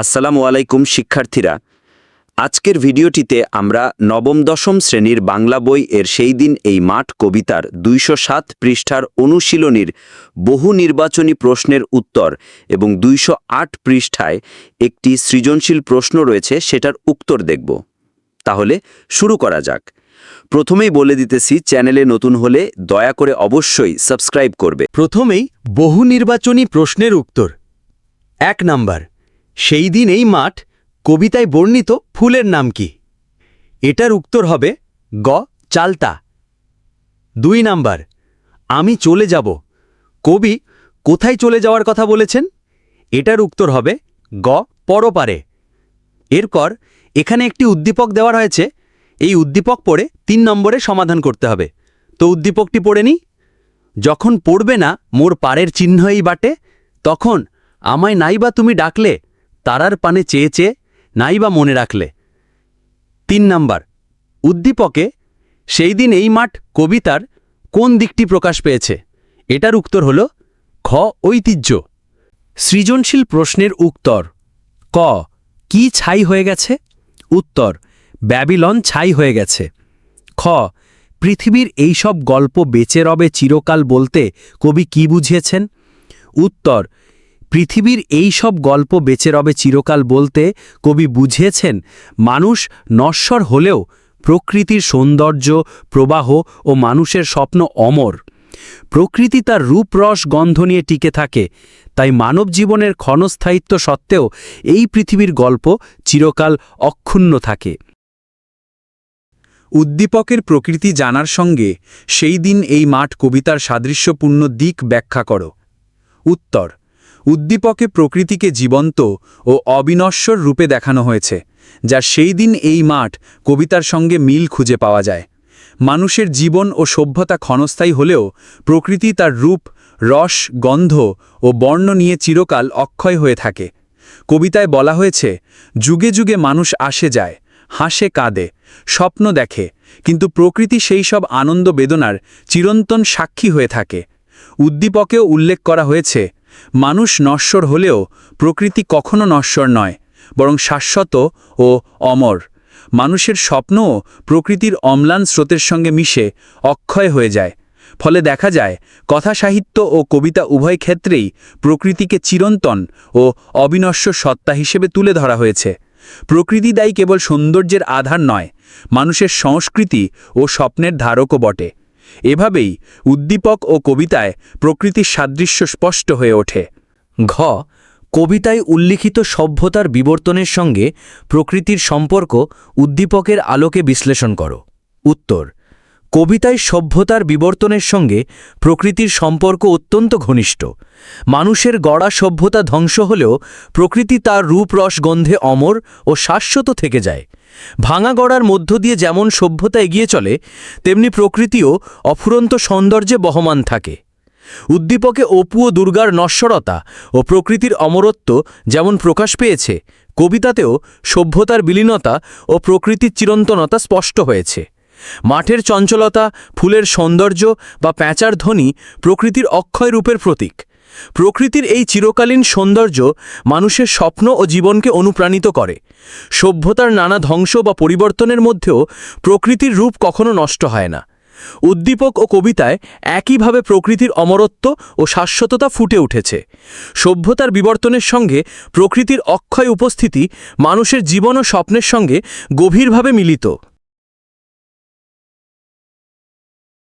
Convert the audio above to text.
আসসালামু আলাইকুম, শিক্ষার্থীরা। আজকের ভিডিওটিতে আমরা নবম দশম শ্রেণির বাংলা বই এর সেই দিন এই মাঠ কবিতার দুইশো সাত পৃষ্ঠার অনুশীলনীর বহু নির্বাচনী প্রশ্নের উত্তর এবং দুইশো আট পৃষ্ঠায় একটি সৃজনশীল প্রশ্ন রয়েছে, সেটার উত্তর দেখব। তাহলে শুরু করা যাক। প্রথমেই বলে দিতেছি, চ্যানেলে নতুন হলে দয়া করে অবশ্যই সাবস্ক্রাইব করবে। প্রথমেই বহু নির্বাচনী প্রশ্নের উত্তর। এক নাম্বার সেই দিন এই মাঠ কবিতায় বর্ণিত ফুলের নাম কি? এটার উত্তর হবে গ. চালতা। দুই নাম্বার, আমি চলে যাব। কবি কোথায় চলে যাওয়ার কথা বলেছেন? এটার উত্তর হবে গ. পরপারে। এরপর এখানে একটি উদ্দীপক দেওয়া হয়েছে এই উদ্দীপক পড়ে তিন নম্বরে সমাধান করতে হবে। তো উদ্দীপকটি পড়ে নিই। যখন পড়বে না মোর পাড়ের চিহ্ন এই বাটে, তখন আমায় নাইবা তুমি ডাকলে তারার পানে চেয়ে চেয়ে নাইবা মনে রাখলে। তিন নাম্বার, উদ্দীপকে সেই দিন এই মাঠ কবিতার কোন দিকটি প্রকাশ পেয়েছে? এটার উত্তর হল, খ, ঐতিহ্য। সৃজনশীল প্রশ্নের উত্তর, ক, কি ছাই হয়ে গেছে? উত্তর, ব্যাবিলন ছাই হয়ে গেছে। খ, পৃথিবীর এই সব গল্প বেঁচে রবে চিরকাল বলতে কবি কি বুঝিয়েছেন? উত্তর পৃথিবীর এই সব গল্প বেঁচে রবে চিরকাল বলতে কবি বুঝিয়েছেন, মানুষ নশ্বর হলেও প্রকৃতির সৌন্দর্য, প্রবাহ ও মানুষের স্বপ্ন অমর। প্রকৃতি তার রূপরস গন্ধ নিয়ে টিকে থাকে, তাই মানব জীবনের ক্ষণস্থায়িত্ব সত্ত্বেও এই পৃথিবীর গল্প চিরকাল অক্ষুণ্ণ থাকে। উদ্দীপকের প্রকৃতি জানার সঙ্গে সেই দিন এই মাঠ কবিতার সাদৃশ্যপূর্ণ দিক ব্যাখ্যা করো। উত্তর উদ্দীপকে প্রকৃতিকে জীবন্ত ও অবিনশ্বর রূপে দেখানো হয়েছে, যা সেই দিন এই মাঠ কবিতার সঙ্গে মিল খুঁজে পাওয়া যায়। মানুষের জীবন ও সভ্যতা ক্ষণস্থায়ী হলেও প্রকৃতি তার রূপ, রস, গন্ধ ও বর্ণ নিয়ে চিরকাল অক্ষয় হয়ে থাকে। কবিতায় বলা হয়েছে, যুগে যুগে মানুষ আসে যায়, হাসে কাঁদে, স্বপ্ন দেখে, কিন্তু প্রকৃতি সেই সব আনন্দ বেদনার চিরন্তন সাক্ষী হয়ে থাকে। উদ্দীপকেও উল্লেখ করা হয়েছে মানুষ নশ্বর হলেও প্রকৃতি কখনো নশ্বর নয়, বরং শাশ্বত ও অমর। মানুষের স্বপ্নও প্রকৃতির অম্লান স্রোতের সঙ্গে মিশে অক্ষয় হয়ে যায়। ফলে দেখা যায়, কথা সাহিত্য ও কবিতা উভয় ক্ষেত্রেই প্রকৃতিকে চিরন্তন ও অবিনশ্বর সত্তা হিসেবে তুলে ধরা হয়েছে। প্রকৃতি দায়ী কেবল সৌন্দর্যের আধার নয়, মানুষের সংস্কৃতি ও স্বপ্নের ধারকও বটে। এভাবেই উদ্দীপক ও কবিতায় প্রকৃতির সাদৃশ্য স্পষ্ট হয়ে ওঠে। ঘ, কবিতায় উল্লিখিত সভ্যতার বিবর্তনের সঙ্গে প্রকৃতির সম্পর্ক উদ্দীপকের আলোকে বিশ্লেষণ করো। উত্তর কবিতায় সভ্যতার বিবর্তনের সঙ্গে প্রকৃতির সম্পর্ক অত্যন্ত ঘনিষ্ঠ। মানুষের গড়া সভ্যতা ধ্বংস হলেও প্রকৃতি তার রূপ রস গন্ধে অমর ও শাশ্বত থেকে যায়। ভাঙা গড়ার মধ্য দিয়ে যেমন সভ্যতা এগিয়ে চলে, তেমনি প্রকৃতিও অফুরন্ত সৌন্দর্যে বহমান থাকে। উদ্দীপকে অপু ও দুর্গার নশ্বরতা ও প্রকৃতির অমরত্ব যেমন প্রকাশ পেয়েছে, কবিতাতেও সভ্যতার বিলীনতা ও প্রকৃতির চিরন্তনতা স্পষ্ট হয়েছে। মাঠের চঞ্চলতা, ফুলের সৌন্দর্য বা প্যাঁচার ধ্বনি প্রকৃতির অক্ষয় রূপের প্রতীক। প্রকৃতির এই চিরকালীন সৌন্দর্য মানুষের স্বপ্ন ও জীবনকে অনুপ্রাণিত করে। সভ্যতার নানা ধ্বংস বা পরিবর্তনের মধ্যেও প্রকৃতির রূপ কখনো নষ্ট হয় না। উদ্দীপক ও কবিতায় একইভাবে প্রকৃতির অমরত্ব ও শাশ্বততা ফুটে উঠেছে। সভ্যতার বিবর্তনের সঙ্গে প্রকৃতির অক্ষয় উপস্থিতি মানুষের জীবন ও স্বপ্নের সঙ্গে গভীরভাবে মিলিত।